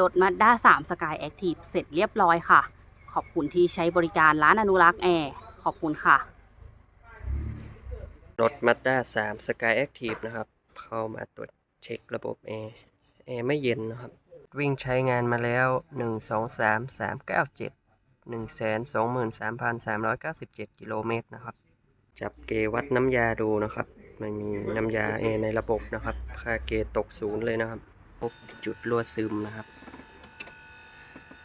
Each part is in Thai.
รถ Mazda 3 Sky Active เสร็จเรียบร้อยค่ะ ขอบคุณที่ใช้บริการร้านอนุรักษ์แอร์ ขอบคุณค่ะ รถ Mazda 3 Sky Active นะครับ เข้ามาตรวจเช็คระบบแอร์แอร์ไม่เย็นนะครับ วิ่งใช้งานมาแล้ว 1 2 3 3 9 7 1 2 3 3 9 7 กิโลเมตรนะครับ จับเกวัดน้ำยาดูนะครับไม่มีน้ำยาแอร์ในระบบนะครับ ค่าเกตกศูนย์เลยนะครับ พบจุดรั่วซึมนะครับ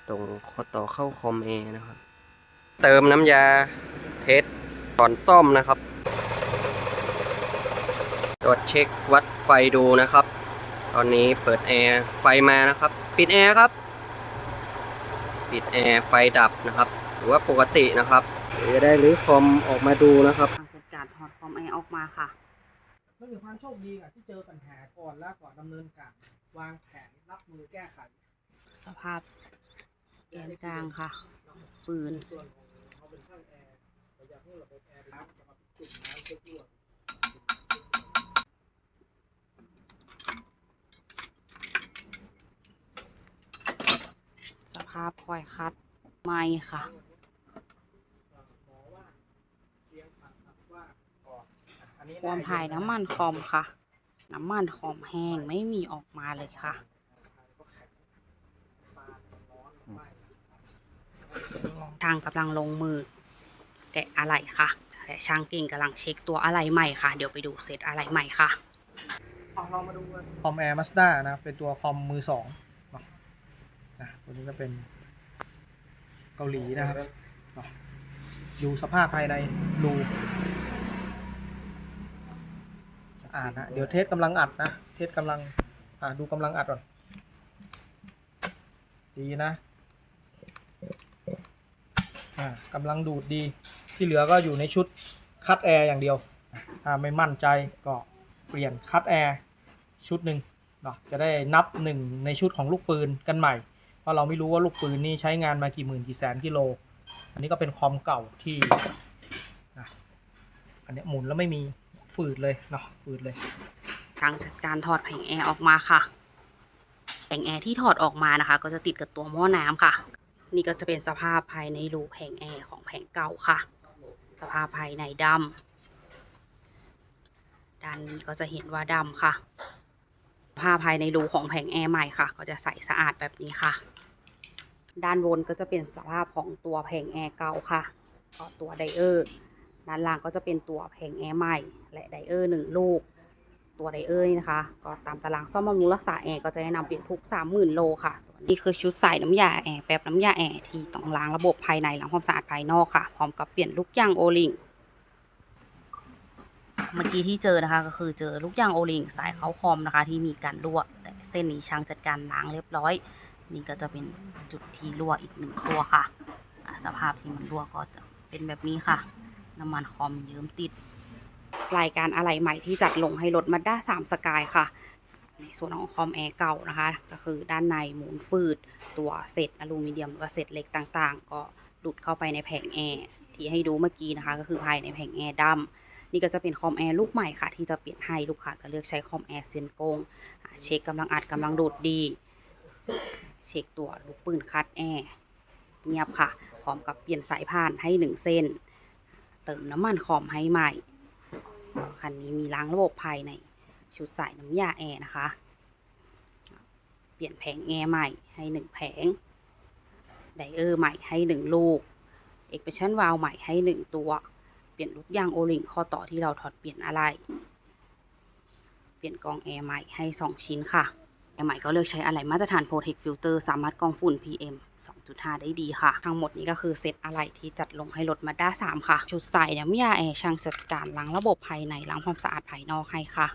ตรงข้อต่อเข้าคอมแอร์นะครับ เติมน้ำยาเทสก่อนซ่อมนะครับ ตรวจเช็ควัดไฟดูนะครับ ตอนนี้เปิดแอร์ไฟมานะครับ ปิดแอร์ครับ ปิดแอร์ไฟดับนะครับ หรือว่าปกตินะครับเดี๋ยวจะได้รื้อคอมออกมาดูนะครับทางจัดการถอดคอมแอร์ออกมาค่ะก็คือความโชคดีอะที่เจอปัญหาก่อนแล้วก่อนดำเนินการวางแผนรับมือแก้ไข สภาพ แกนกลางค่ะ ฟืนสภาพคอยคัดไม้ค่ะความถ่ายน้ำมันคอมค่ะ น้ำมันคอมแห้งไม่มีออกมาเลยค่ะ ทางกำลังลงมือ แกะอะไหล่ค่ะแต่ช่างกิ่งกำลังเช็คตัวอะไหล่ใหม่ค่ะ เดี๋ยวไปดูเซตอะไหล่ใหม่ค่ะเอาเรามาดูคอมแอร์มาสด้านะ เป็นตัวคอมมือสองนะตัวนี้ก็เป็นเกาหลีนะครับดูสภาพภายในรูสะอาดนะ เดี๋ยวเทสกำลังอัดนะ เทสกำลัง อ่าดูกำลังอัดก่อน ดีนะ อ่ากำลังดูดดี ที่เหลือก็อยู่ในชุดคัดแอร์อย่างเดียวถ้าไม่มั่นใจก็เปลี่ยนคัดแอร์ชุดหนึ่งเนาะจะได้นับหนึ่งในชุดของลูกปืนกันใหม่ เพราะเราไม่รู้ว่าลูกปืนนี่ใช้งานมากี่หมื่นกี่แสนกิโล อันนี้ก็เป็นคอมเก่าที่อันนี้หมุนแล้วไม่มีฝืดเลยเนาะฝืดเลยทางจัดการถอดแผงแอร์ออกมาค่ะแผงแอร์ที่ถอดออกมานะคะ ก็จะติดกับตัวหม้อน้ำค่ะ นี่ก็จะเป็นสภาพภายในรูแผงแอร์ของแผงเก่าค่ะ สภาพภายในดำด้านนี้ก็จะเห็นว่าดำค่ะสภาพภายในรูของแผงแอร์ใหม่ค่ะ ก็จะใสสะอาดแบบนี้ค่ะ ด้านบนก็จะเป็นสภาพของตัวแผงแอร์เก่าค่ะก็ตัวไดเออร์ด้านล่างก็จะเป็นตัวแผงแอร์ใหม่ และไดเออร์หนึ่งลูก ตัวไดเออร์นี่นะคะ ก็ตามตารางซ่อมบำรุงรักษาแอร์ก็จะแนะนำเปลี่ยนทุก 30,000 โลค่ะ นี้คือชุดใส่น้ำยาแอร์แป๊บน้ำยาแอร์ที่ต้องล้างระบบภายในล้างความสะอาดภายนอกค่ะ พร้อมกับเปลี่ยนลูกยางโอลิงเมื่อกี้ที่เจอนะคะก็คือเจอลูกยางโอลิงสายเขาคอมนะคะ ที่มีการรั่วแต่เส้นนี้ช่างจัดการล้างเรียบร้อย นี่ก็จะเป็นจุดที่รั่วอีกหนึ่งตัวค่ะสภาพที่มันรั่วก็จะเป็นแบบนี้ค่ะ น้ำมันคอมเยิ้มติดรายการอะไรใหม่ที่จัดลงให้รถมาด้า3สกายค่ะ ในส่วนของคอมแอร์เก่านะคะ ก็คือด้านในหมุนฟืด ตัวเศษอลูมิเนียมหรือว่าเศษเหล็กต่างๆ ก็หลุดเข้าไปในแผงแอร์ที่ให้ดูเมื่อกี้นะคะ ก็คือภายในแผงแอร์ดำนี่ก็จะเป็นคอมแอร์ลูกใหม่ค่ะ ที่จะเปลี่ยนให้ลูกค้าก็เลือกใช้คอมแอร์เซนโกงเช็คกำลังอัดกำลังดูดดี เช็คตัวลูกปืนคัดแอร์เงียบค่ะ พร้อมกับเปลี่ยนสายพานให้หนึ่งเส้น เติมน้ำมันคอมให้ใหม่ คันนี้มีล้างระบบภายใน ชุดใส่น้ำยาแอร์นะคะ เปลี่ยนแผงแอร์ใหม่ให้หนึ่งแผง ไดเออร์ใหม่ให้หนึ่งลูก เอกเพชันวาลใหม่ให้หนึ่งตัว เปลี่ยนลูกยางโอลิงข้อต่อที่เราถอดเปลี่ยนอะไร เปลี่ยนกองแอร์ใหม่ให้สองชิ้นค่ะ แอร์ใหม่ก็เลือกใช้อะไรมาตรฐาน Protect Filter สามารถกรองฝุ่น PM 2.5 ได้ดีค่ะ ทั้งหมดนี้ก็คือเซตอะไรที่จัดลงให้รถมาด้า3ค่ะ ชุดใส่น้ำยาแอร์ช่างจัดการล้างระบบภายในล้างความสะอาดภายนอกให้ค่ะ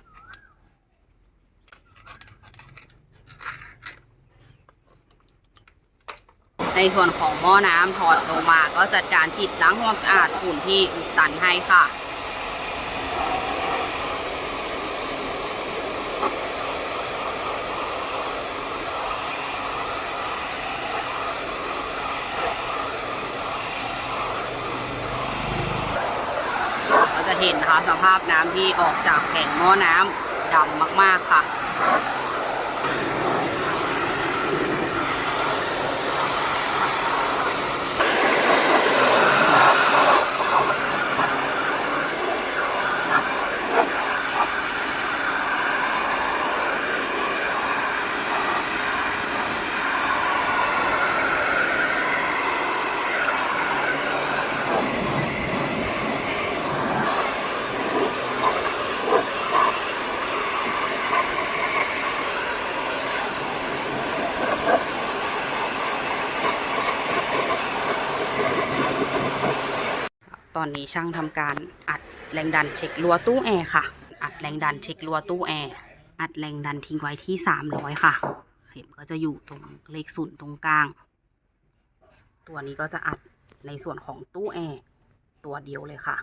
ในส่วนของหม้อน้ำถอดลงมาก็จัดการฉีดล้างความสะอาดฝุ่นที่อุดตันให้ค่ะเราจะเห็นนะคะสภาพน้ำที่ออกจากแผงหม้อน้ำดำมาก ๆ ค่ะ อนนี้ช่างทำการอัดแรงดันเช็ครั้วตู้แอร์ค่ะ อัดแรงดันเช็ครั้วตู้แอร์อัดแรงดันทิ้งไว้ที่ 300 ค่ะ เข็มก็จะอยู่ตรงเลขศูนย์ตรงกลาง ตัวนี้ก็จะอัดในส่วนของตู้แอร์ตัวเดียวเลยค่ะ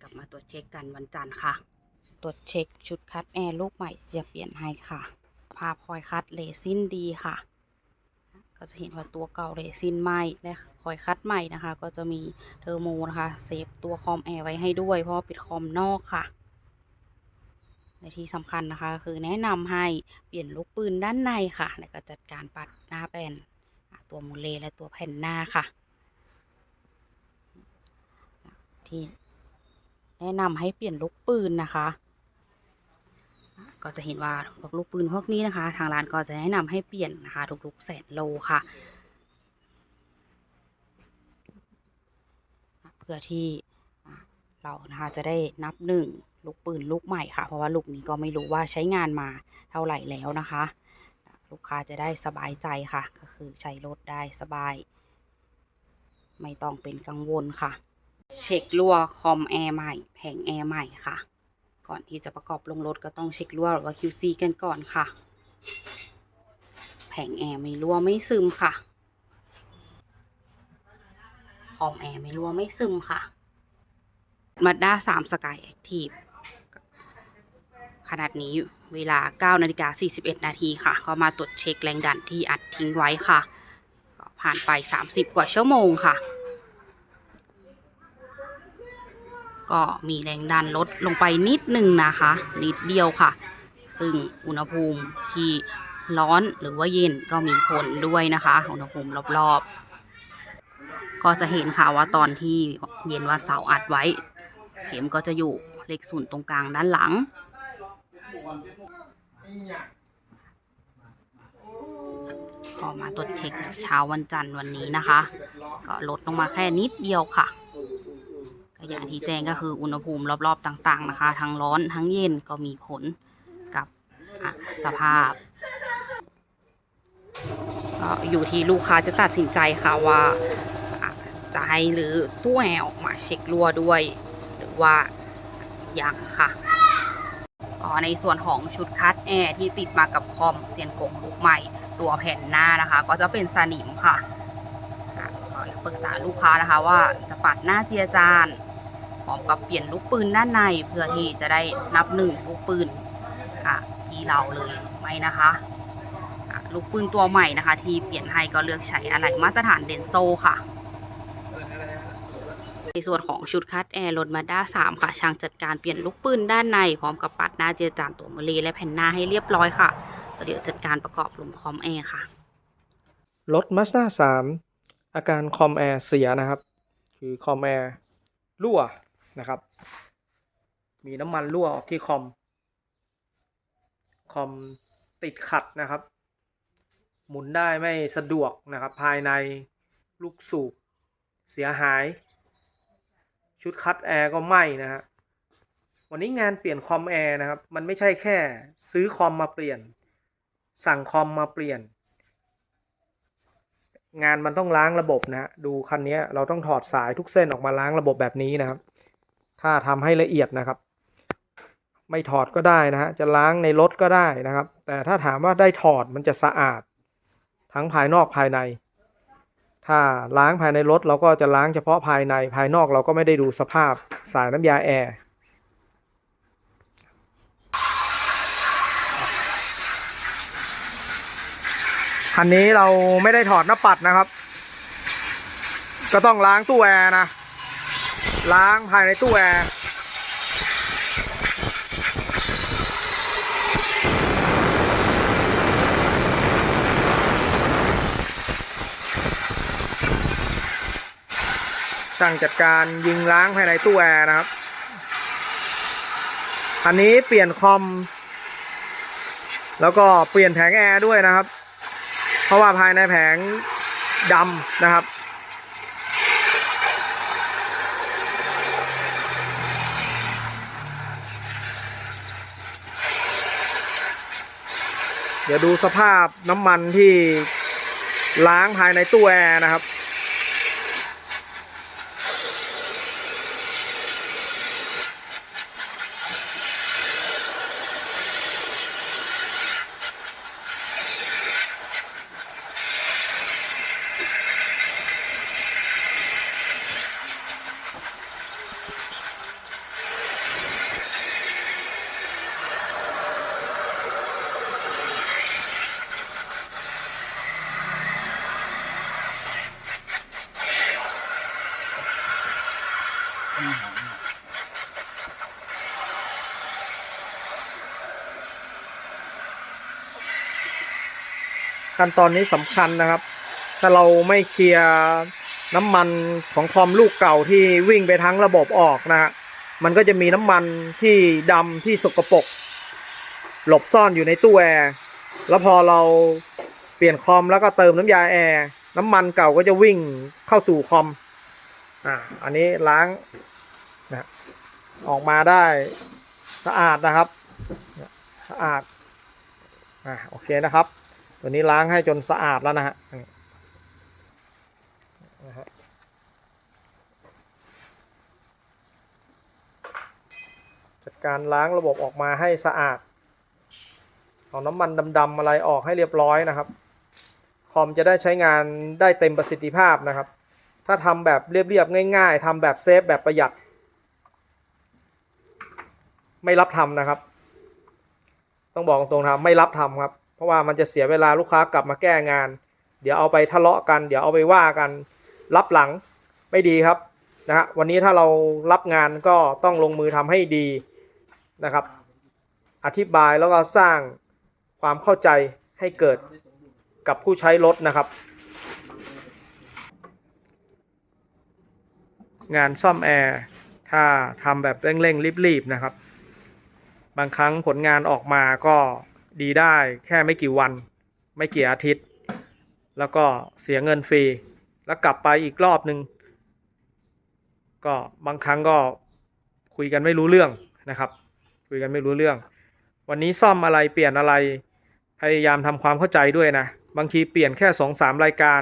กลับมาตรวจเช็คกันวันจันทร์ค่ะ ตรวจเช็คชุดคัดแอร์ลูกใหม่จะเปลี่ยนให้ค่ะ ภาพคอยคัดเลซินดีค่ะ ก็จะเห็นว่าตัวเก่าเรซินไหมและคอยคัดใหม่นะคะ ก็จะมีเทอร์โมนะคะเซฟตัวคอมแอร์ไว้ให้ด้วยเพราะปิดคอมนอกค่ะในที่สำคัญนะคะ คือแนะนำให้เปลี่ยนลูกปืนด้านในค่ะ แล้วก็จัดการปัดหน้าแผ่นตัวโมเลและตัวแผ่นหน้าค่ะ ที่แนะนำให้เปลี่ยนลูกปืนนะคะ ก็จะเห็นว่าพวกลูกปืนพวกนี้นะคะ ทางร้านก็จะแนะนำให้เปลี่ยนนะคะ ทุกๆแสนโลค่ะ เพื่อที่เรานะคะจะได้นับหนึ่งลูกปืนลูกใหม่ค่ะ เพราะว่าลูกนี้ก็ไม่รู้ว่าใช้งานมาเท่าไหร่แล้วนะคะ ลูกค้าจะได้สบายใจค่ะ ก็คือใช้รถได้สบาย ไม่ต้องเป็นกังวลค่ะ เช็ครั่วคอมแอร์ใหม่แผงแอร์ใหม่ค่ะ ก่อนที่จะประกอบลงรถก็ต้องเช็ครั่วหรือว่า QC กันก่อนค่ะ แผงแอร์ไม่รั่วไม่ซึมค่ะคอมแอร์ไม่รั่วไม่ซึมค่ะมาด้า3 Sky Active ขนาดนี้เวลา 9 นาฬิกา 41 นาทีค่ะ ก็มาตรวจเช็คแรงดันที่อัดทิ้งไว้ค่ะ ก็ผ่านไป 30 กว่าชั่วโมงค่ะ ก็มีแรงดันลดลงไปนิดหนึ่งนะคะ นิดเดียวค่ะ ซึ่งอุณหภูมิที่ร้อนหรือว่าเย็นก็มีผลด้วยนะคะ อุณหภูมิรอบๆ ก็จะเห็นค่ะว่าตอนที่เย็นว่าเสาร์อัดไว้ เข็มก็จะอยู่เลขศูนย์ตรงกลางด้านหลัง พอมาตรวจเช็คเช้าวันจันทร์วันนี้นะคะ ก็ลดลงมาแค่นิดเดียวค่ะ ก็อย่างที่แจ้งก็คืออุณหภูมิรอบๆต่าง ๆ นะคะ ทั้งร้อนทั้งเย็นก็มีผลกับสภาพก็อยู่ที่ลูกค้าจะตัดสินใจค่ะว่าจะให้หรือตู้แอร์ออกมาเช็ครั่วด้วย หรือว่ายังค่ะอ๋อในส่วนของชุดคัดแอร์ที่ติดมากับคอมเซียนกงลูกใหม่ ตัวแผ่นหน้านะคะ ก็จะเป็นสนิมค่ะอะก็ปรึกษาลูกค้านะคะว่าจะปัดหน้าเจียจาน พร้อมกับเปลี่ยนลูกปืนด้านในเพื่อที่จะได้นับหนึ่งลูกปืนอะที่เราเลยไหมนะคะลูกปืนตัวใหม่นะคะ ที่เปลี่ยนให้ก็เลือกใช้อะไรมาตรฐานเดนโซค่ะ ในส่วนของชุดคัดแอร์รถมาด้า3ค่ะ ช่างจัดการเปลี่ยนลูกปืนด้านใน พร้อมกับปัดหน้าเจยจานตัวมะเลและแผ่นหน้าให้เรียบร้อยค่ะ เดี๋ยวจัดการประกอบลงคอมแอร์ค่ะ รถ Mazda 3อาการคอมแอร์เสียนะครับ คือคอมแอร์รั่ว นะครับ มีน้ำมันรั่วออกที่คอม คอมติดขัดนะครับ หมุนได้ไม่สะดวกนะครับ ภายในลูกสูบเสียหาย ชุดคัดแอร์ก็ไหม้นะฮะวันนี้งานเปลี่ยนคอมแอร์นะครับ มันไม่ใช่แค่ ซื้อคอมมาเปลี่ยน สั่งคอมมาเปลี่ยน งานมันต้องล้างระบบนะฮะดูคันนี้เราต้องถอดสายทุกเส้นออกมาล้างระบบแบบนี้นะครับ ถ้าทำให้ละเอียดนะครับ ไม่ถอดก็ได้นะฮะจะล้างในรถก็ได้นะครับ แต่ถ้าถามว่าได้ถอดมันจะสะอาด ทั้งภายนอกภายใน ถ้าล้างภายในรถเราก็จะล้างเฉพาะภายในภายนอกเราก็ไม่ได้ดูสภาพสายน้ำยาแอร์คันนี้เราไม่ได้ถอดหน้าปัดนะครับ ก็ต้องล้างตู้แอร์นะ ล้างภายในตู้แอร์สั่งจัดการยิงล้างภายในตู้แอร์นะครับ อันนี้เปลี่ยนคอม แล้วก็เปลี่ยนแผงแอร์ด้วยนะครับ เพราะว่าภายในแผงดำนะครับ เดี๋ยวดูสภาพน้ำมันที่ล้างภายในตู้แอร์นะครับ ขั้นตอนนี้สำคัญนะครับ ถ้าเราไม่เคลียร์น้ำมันของคอมลูกเก่าที่วิ่งไปทั้งระบบออกนะฮะมันก็จะมีน้ำมันที่ดำที่สกปรกหลบซ่อนอยู่ในตู้แอร์แล้วพอเราเปลี่ยนคอมแล้วก็เติมน้ำยาแอร์น้ำมันเก่าก็จะวิ่งเข้าสู่คอมอ่าอันนี้ล้างนะออกมาได้สะอาดนะครับสะอาดอ่าโอเคนะครับ ตัวนี้ล้างให้จนสะอาดแล้วนะฮะจัดการล้างระบบออกมาให้สะอาด เอาน้ำมันดำๆอะไรออกให้เรียบร้อยนะครับคอมจะได้ใช้งานได้เต็มประสิทธิภาพนะครับ ถ้าทำแบบเรียบๆง่าย ๆทำแบบเซฟแบบประหยัด ไม่รับทำนะครับ ต้องบอกตรงๆนะไม่รับทำครับ เพราะว่ามันจะเสียเวลาลูกค้ากลับมาแก้งาน เดี๋ยวเอาไปทะเลาะกัน เดี๋ยวเอาไปว่ากันรับหลังไม่ดีครับนะฮะวันนี้ถ้าเรารับงานก็ต้องลงมือทำให้ดีนะครับ อธิบายแล้วก็สร้างความเข้าใจให้เกิดกับผู้ใช้รถนะครับ งานซ่อมแอร์ถ้าทำแบบเร่งๆรีบๆนะครับ บางครั้งผลงานออกมาก็ ดีได้แค่ไม่กี่วัน ไม่กี่อาทิตย์ แล้วก็เสียเงินฟรี แล้วกลับไปอีกรอบหนึ่งก็บางครั้งก็คุยกันไม่รู้เรื่องนะครับ คุยกันไม่รู้เรื่อง วันนี้ซ่อมอะไรเปลี่ยนอะไรพยายามทำความเข้าใจด้วยนะ บางทีเปลี่ยนแค่สองสามรายการ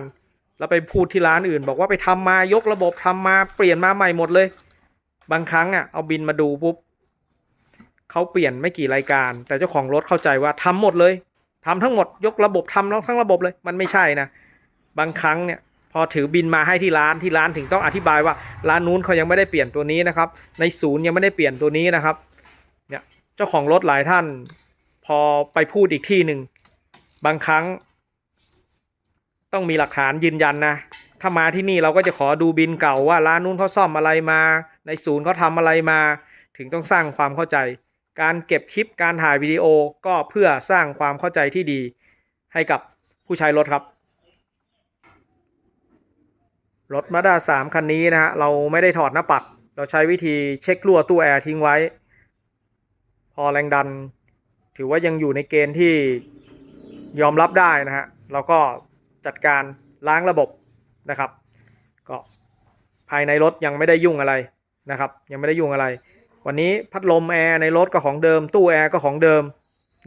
แล้วไปพูดที่ร้านอื่น บอกว่าไปทำมายกระบบทำมาเปลี่ยนมาใหม่หมดเลย บางครั้งอะเอาบินมาดูปุ๊บ เขาเปลี่ยนไม่กี่รายการ แต่เจ้าของรถเข้าใจว่าทำหมดเลยทำทั้งหมดยกระบบทำทั้งระบบเลย มันไม่ใช่นะ บางครั้งเนี่ยพอถือบินมาให้ที่ร้านที่ร้านถึงต้องอธิบายว่า ร้านนู้นเขายังไม่ได้เปลี่ยนตัวนี้นะครับ ในศูนย์ยังไม่ได้เปลี่ยนตัวนี้นะครับเนี่ยเจ้าของรถหลายท่าน พอไปพูดอีกที่หนึ่งบางครั้ง ต้องมีหลักฐานยืนยันนะถ้ามาที่นี่เราก็จะขอดูบินเก่าว่าร้านนู้นเขาซ่อมอะไรมา ในศูนย์เขาทำอะไรมา ถึงต้องสร้างความเข้าใจ การเก็บคลิปการถ่ายวิดีโอก็เพื่อสร้างความเข้าใจที่ดีให้กับผู้ใช้รถครับ รถมาด้าสามคันนี้นะฮะเราไม่ได้ถอดหน้าปัด เราใช้วิธีเช็ครั่วตู้แอร์ทิ้งไว้ พอแรงดัน ถือว่ายังอยู่ในเกณฑ์ที่ยอมรับได้นะฮะเราก็จัดการล้างระบบนะครับ ก็ภายในรถยังไม่ได้ยุ่งอะไรนะครับ ยังไม่ได้ยุ่งอะไร วันนี้พัดลมแอร์ในรถก็ของเดิม ตู้แอร์ก็ของเดิม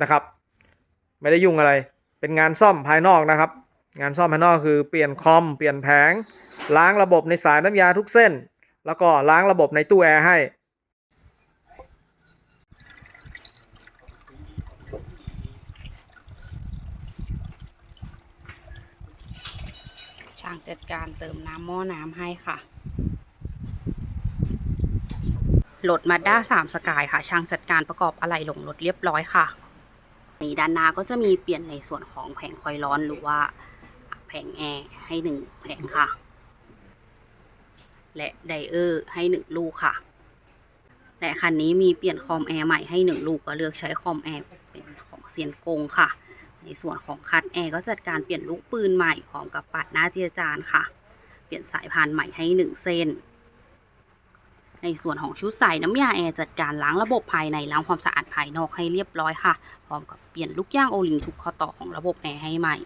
นะครับ ไม่ได้ยุ่งอะไร เป็นงานซ่อมภายนอกนะครับ งานซ่อมภายนอกคือเปลี่ยนคอมเปลี่ยนแผง ล้างระบบในสายน้ำยาทุกเส้น แล้วก็ล้างระบบในตู้แอร์ให้ช่างจัดการเติมน้ำหม้อน้ำให้ค่ะ รถมาด้าสามสกายค่ะ ช่างจัดการประกอบอะไหล่ลงรถเรียบร้อยค่ะนี่ด้านหน้าก็จะมีเปลี่ยนในส่วนของแผงคอยล์ร้อนหรือว่าแผงแอร์ให้หนึ่งแผงค่ะ และไดเออร์ให้หนึ่งลูกค่ะ และคันนี้มีเปลี่ยนคอมแอร์ใหม่ให้หนึ่งลูกก็เลือกใช้คอมแอร์เป็นของเซียนกงค่ะ ในส่วนของคัดแอร์ก็จัดการเปลี่ยนลูกปืนใหม่พร้อมกับปัดหน้าเจียจานค่ะ เปลี่ยนสายพานใหม่ให้หนึ่งเส้น ในส่วนของชุดใส่น้ำยาแอร์จัดการล้างระบบภายในล้างความสะอาดภายนอกให้เรียบร้อยค่ะ พร้อมกับเปลี่ยนลูกย่างโอลิงทุกข้อต่อของระบบแอร์ให้ใหม่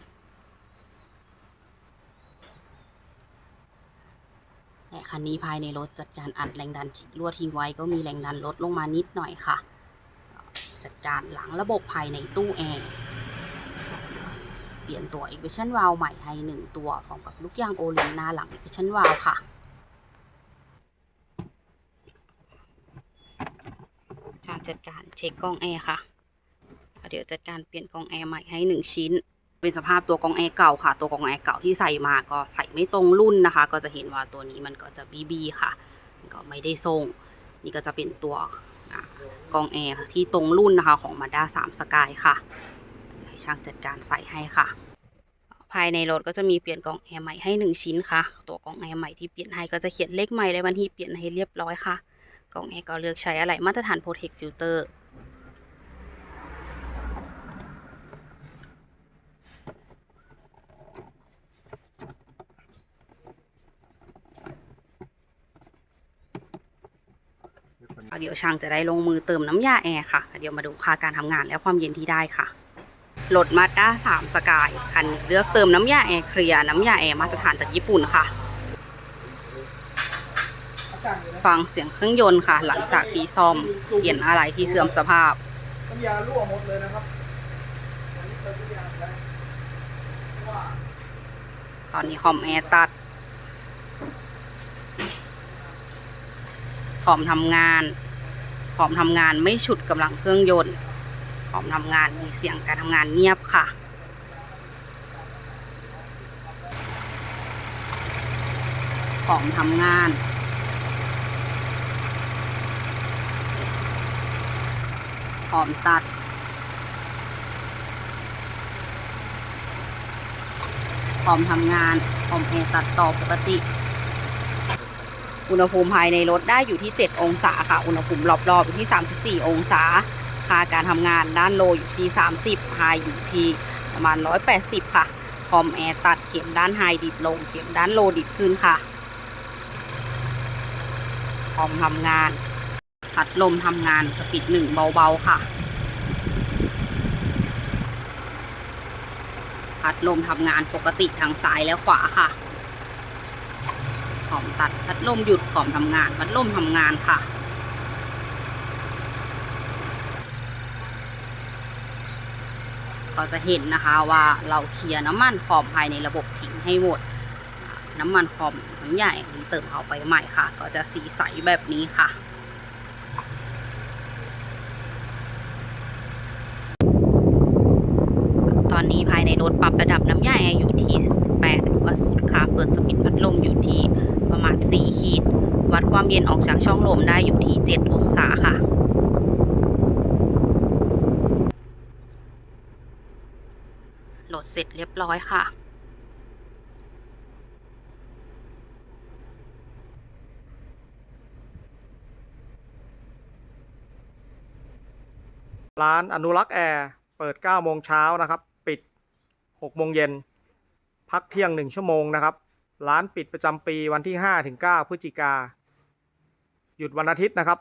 และคันนี้ภายในรถจัดการอัดแรงดันฉีกรั่วทิ้งไว้ก็มีแรงดันลดลงมานิดหน่อยค่ะ จัดการล้างระบบภายในตู้แอร์เปลี่ยนตัว e x p r e s i o n valve ใหม่ให้ 1 ตัวพร้อมกับลูกยางโอลิงหน้าหลัง e x p r e s s i o n valve ค่ะ การ จัดการเช็คกล้องแอร์ค่ะ เดี๋ยวจัดการเปลี่ยนกล้องแอร์ใหม่ให้1ชิ้น เป็นสภาพตัวกล้องแอร์เก่าค่ะ ตัวกล้องแอร์เก่าที่ใส่มาก็ใส่ไม่ตรงรุ่นนะคะ ก็จะเห็นว่าตัวนี้มันก็จะบีบีค่ะ ก็ไม่ได้ทรง นี่ก็จะเป็นตัวกล้องแอร์ที่ตรงรุ่นนะคะของ Mazda 3 Sky ค่ะ ให้ช่างจัดการใส่ให้ค่ะ ภายในรถก็จะมีเปลี่ยนกล่องแอร์ใหม่ให้หนึ่งชิ้นค่ะ ตัวกล่องแอร์ใหม่ที่เปลี่ยนให้ก็จะเขียนเลขใหม่และวันที่เปลี่ยนให้เรียบร้อยค่ะ กล่องแอร์ก็เลือกใช้อะไรมาตรฐานโพเทคฟิลเตอร์เดี๋ยวช่างจะได้ลงมือเติมน้ำยาแอร์ค่ะ เดี๋ยวมาดูค่าการทำงานและความเย็นที่ได้ค่ะรถมาด้าสสกายคันเลือกเติมน้ำยาแอร์เคลียร์น้ำยาแอร์มาตรฐานจากญี่ปุ่นค่ะ ฟังเสียงเครื่องยนต์ค่ะ หลังจากที่ซ่อมเปลี่ยนอะไรที่เสื่อมสภาพน้ำยารั่วหมดเลยนะครับตอนนี้คอมแอร์ตัด คอมทำงาน คอมทำงานไม่ฉุดกำลังเครื่องยนต์ คอมทำงานมีเสียงการทำงานเงียบค่ะ คอมทำงาน คอมตัดคอมทำงานคอมแอร์ตัดต่อปกติ อุณหภูมิภายในรถได้อยู่ที่ 7 องศาค่ะ อุณหภูมิรอบๆอยู่ที่ 34 องศา ค่าการทำงานด้านโลอยู่ที่ 30ไฮอยู่ที่ประมาณ 180 ค่ะ คอมแอร์ตัดเข็มด้านไฮดิดลง เข็มด้านโลดิดขึ้นค่ะ คอมทำงาน พัดลมทำงานสปีดหนึ่งเบาๆค่ะ พัดลมทำงานปกติทางซ้ายและขวาค่ะ ขอมตัดพัดลมหยุดขอมทำงาน พัดลมทำงานค่ะก็จะเห็นนะคะว่าเราเคลียร์น้ำมันคอมภายในระบบทิ้งให้หมด น้ำมันคอมน้ำใหญ่เติมเอาไปใหม่ค่ะ ก็จะสีใสแบบนี้ค่ะ ตอนนี้ภายในรถปรับระดับน้ำยาแอร์อยู่ที่ 18 หรือว่าศูนย์ค่ะ เปิดสปิดพัดลมอยู่ที่ประมาณ 4 ขีด วัดความ เย็นออกจากช่องลมได้อยู่ที่ 7 องศาค่ะ โหลดเสร็จเรียบร้อยค่ะ ร้านอนุรักษ์แอร์เปิด 9 โมงเช้านะครับ ปิด 6 โมงเย็น พักเที่ยง 1 ชั่วโมงนะครับร้านปิดประจำปีวันที่ 5 ถึง 9 พฤศจิกา ยุดวันอาทิตย์นะครับ